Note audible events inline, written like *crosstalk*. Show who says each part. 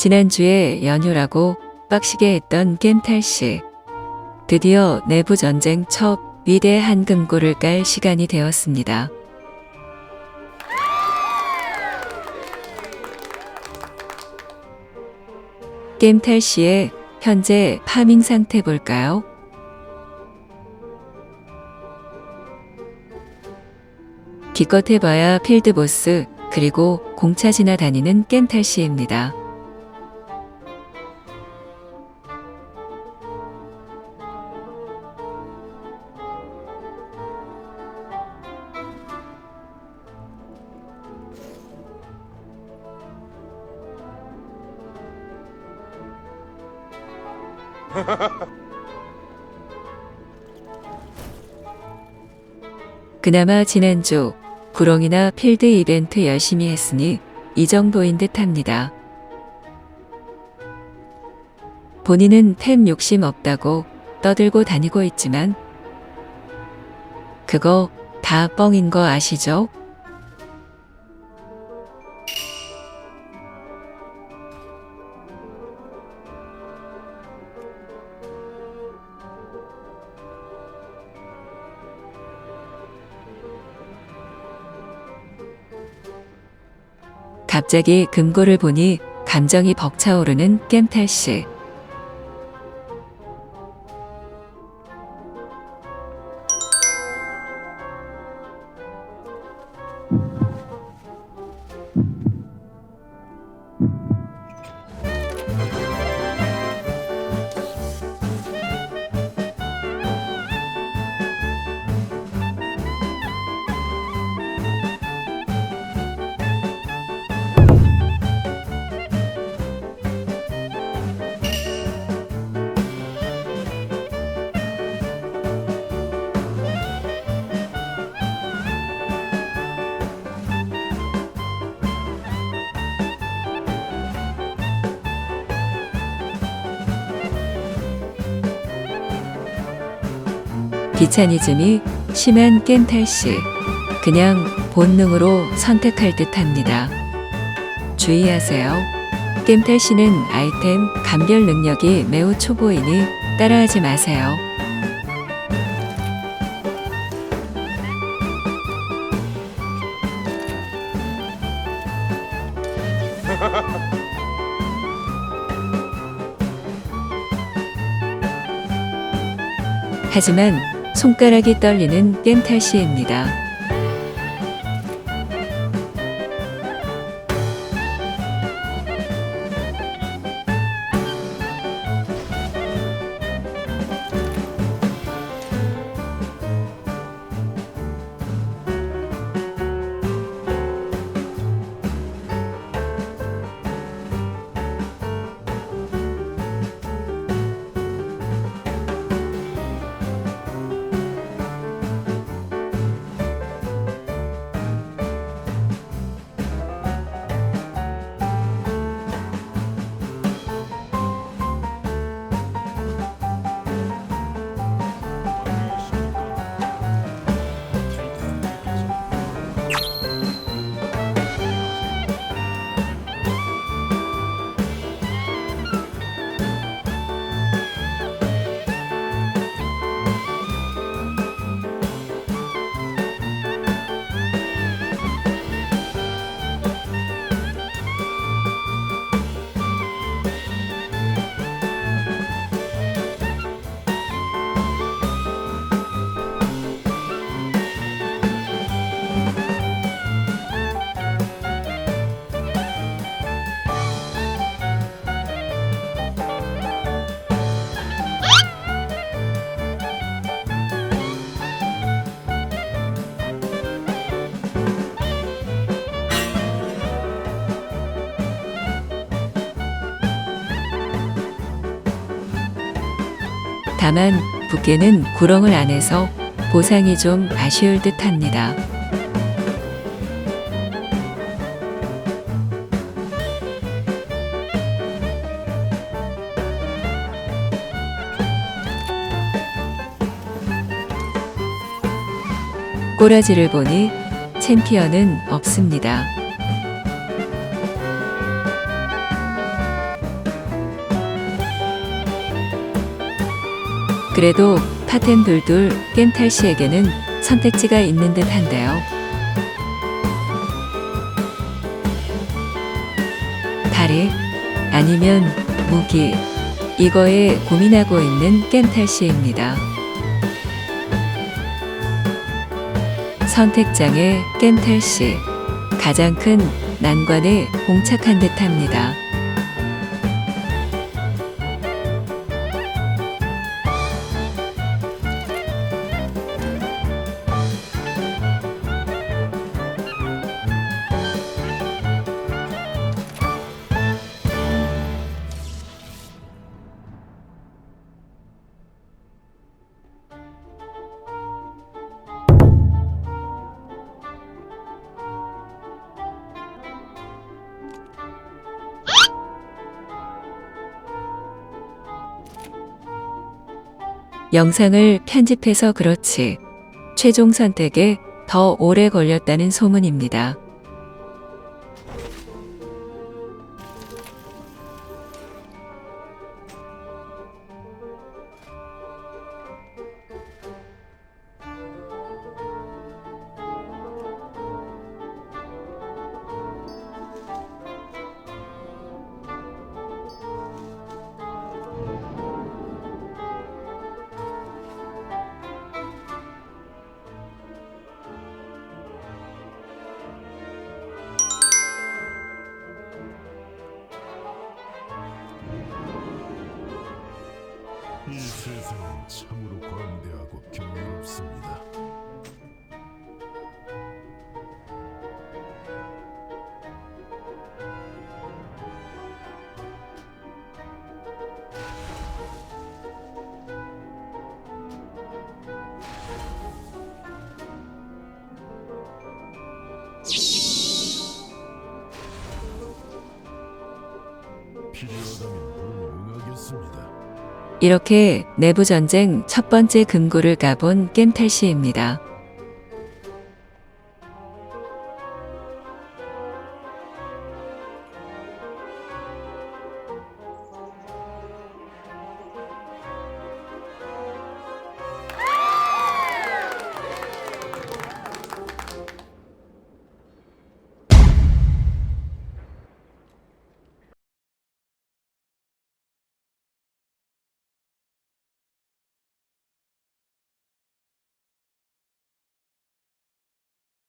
Speaker 1: 지난주에 연휴라고 빡시게 했던 겜탈 씨. 드디어 내부 전쟁 첫 위대한 금고를 깔 시간이 되었습니다. 겜탈 씨의 현재 파밍 상태 볼까요? 기껏 해봐야 필드보스 그리고 공차 지나다니는 겜탈 씨입니다. *laughs* 그나마 지난주 구렁이나 필드 이벤트 열심히 했으니 이 정도인 듯 합니다. 본인은 템 욕심 없다고 떠들고 다니고 있지만 그거 다 뻥인 거 아시죠? 갑자기 금고를 보니 감정이 벅차오르는 겜탈 씨. 비차니즘이 심한 겜탈 씨. 그냥 본능으로 선택할 듯 합니다. 주의하세요. 겜탈 씨는 아이템 감별 능력이 매우 초보이니 따라하지 마세요. 하지만 손가락이 떨리는 겜탈 씨입니다. 다만 부캐는 구렁을 안 해서 보상이 좀 아쉬울 듯 합니다. 꼬라지를 보니 챔피언은 없습니다. 그래도 파텐 둘둘 깬탈 씨에게는 선택지가 있는 듯 한데요. 다리 아니면 무기 이거에 고민하고 있는 깬탈 씨입니다. 선택장의 깬탈 씨 가장 큰 난관에 봉착한 듯합니다. 영상을 편집해서 그렇지 최종 선택에 더 오래 걸렸다는 소문입니다.
Speaker 2: 이 세상은 참으로 광대하고 경이롭습니다. 필요하다면.
Speaker 1: 이렇게 내부 전쟁 첫 번째 금고를 가본 겜탈 씨입니다.